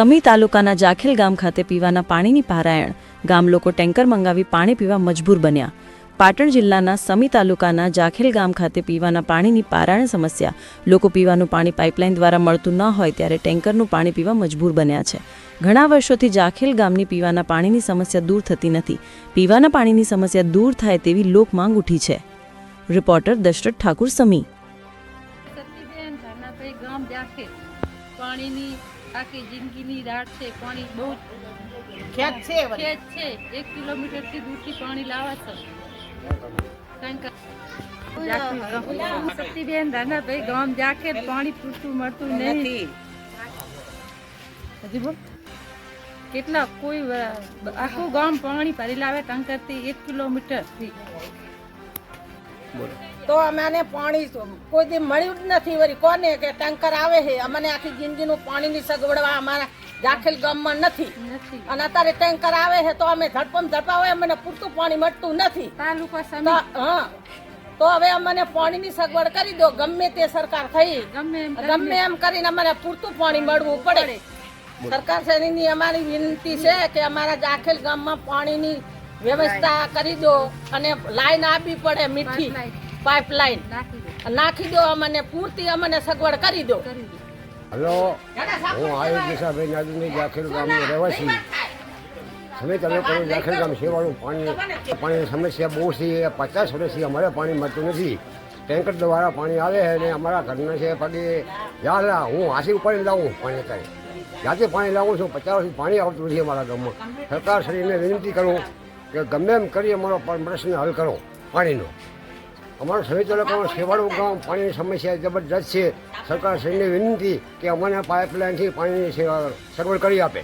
સમી તાલુકાના જાખેલ ગામ ખાતે પીવાના પાણીની પારાયણ. ગામ લોકો ટેન્કર મંગાવી પાણી પીવા મજબૂર બન્યા. પાટણ જિલ્લાના સમી તાલુકાના જાખેલ ગામ ખાતે પીવાના પાણીની પારાયણ સમસ્યા. લોકો પીવાનું પાણી પાઇપલાઇન દ્વારા મળતું ન હોય ત્યારે ટેન્કરનું પાણી પીવા મજબૂર બન્યા છે. ઘણા વર્ષોથી જાખેલ ગામની પીવાના પાણીની સમસ્યા દૂર થતી નથી. પીવાના પાણીની સમસ્યા દૂર થાય તેવી લોક માંગ ઉઠી છે. રિપોર્ટર દશરથ ઠાકુર સમી. પાણીની આખી જિંદગીની રાત છે પાણી બહુ ખેત છે ખેત છે. એક કિલોમીટરથી દૂરથી પાણી લાવા છે શક્તિબેન જાખેર ગામ. જાખે પાણી પૂરતું મળતું નથી. હજી બોલ. કેટલા કોઈ આખું ગામ પાણી ભરી લાવે ટેન્કરથી એક કિલોમીટરથી. તો અમને પાણી કોઈ દી મળ્યું જ નથી વળી. કોને કે ટેન્કર આવે છે? અમને આખી જિંદગીનું પાણીની સગવડવા અમારા દાખલ ગામમાં નથી. નથી. અને અત્યારે ટેન્કર આવે છે તો અમે ઝડપમ ઝડપા હોય અમને પૂરતું પાણી મળતું નથી. તો હા. તો હવે અમને પાણીની સગવડ કરી દો. ગમે તે સરકાર થઈ. ગમે એમ કરીને અમને પૂરતું પાણી મળવું પડે. સરકાર શ્રેણીની અમારી વિનંતી છે કે અમારા દાખલ ગામમાં પાણીની વ્યવસ્થા કરી દો અને લાઈન આપવી પડે મીઠી. પાઇપલાઈન નાખી દો. અમને પૂરતી અમને સગવડ કરી દો. હલો હું આયુષ દિશાભાઈ નાદુની જાખેર ગામનો રહેવાસી. અમે તમે કરો જાખેર ગામ સેવાનું પાણી પાણીની સમસ્યા બહુ છે પચાસ વર્ષથી અમારે પાણી મળતું નથી. ટેન્કર દ્વારા પાણી આવે છે અને અમારા ઘરના છે પગે યાર હું હાથી ઉપાડીને લાવું પાણી અત્યારે જાતે પાણી લાવું છું પચાસ વર્ષથી પાણી આવતું નથી અમારા ગામમાં. સરકાર શ્રીને વિનંતી કરું કે ગમે એમ કરી અમારો પ્રશ્ન હલ કરો, પાણીનો. અમારું સમી તાલુકામાં સેવાળું ગામ, પાણીની સમસ્યા જબરજસ્ત છે. સરકાર શ્રીને વિનંતી કે અમને પાઇપલાઇનથી પાણીની સેવા સગવડ કરી આપે.